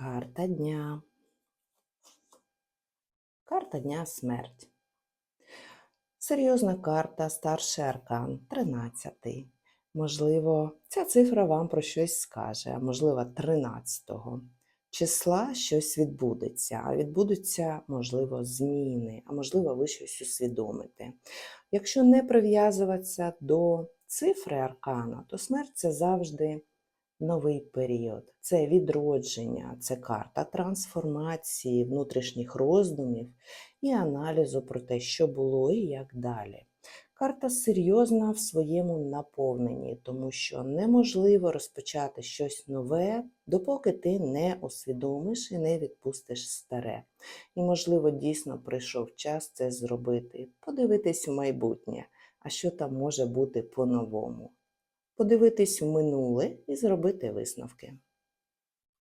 Карта дня. Карта дня смерть. Серйозна карта, старший аркан, 13. Можливо, ця цифра вам про щось скаже, а можливо, 13-го числа щось відбудеться, а відбудуться, можливо, зміни, а можливо, ви щось усвідомите. Якщо не прив'язуватися до цифри аркана, то смерть це завжди новий період, це відродження, це карта трансформації, внутрішніх роздумів і аналізу про те, що було і як далі. Карта серйозна в своєму наповненні, тому що неможливо розпочати щось нове, допоки ти не усвідомиш і не відпустиш старе. І, можливо, дійсно прийшов час це зробити, подивитись у майбутнє, а що там може бути по-новому подивитись в минуле і зробити висновки.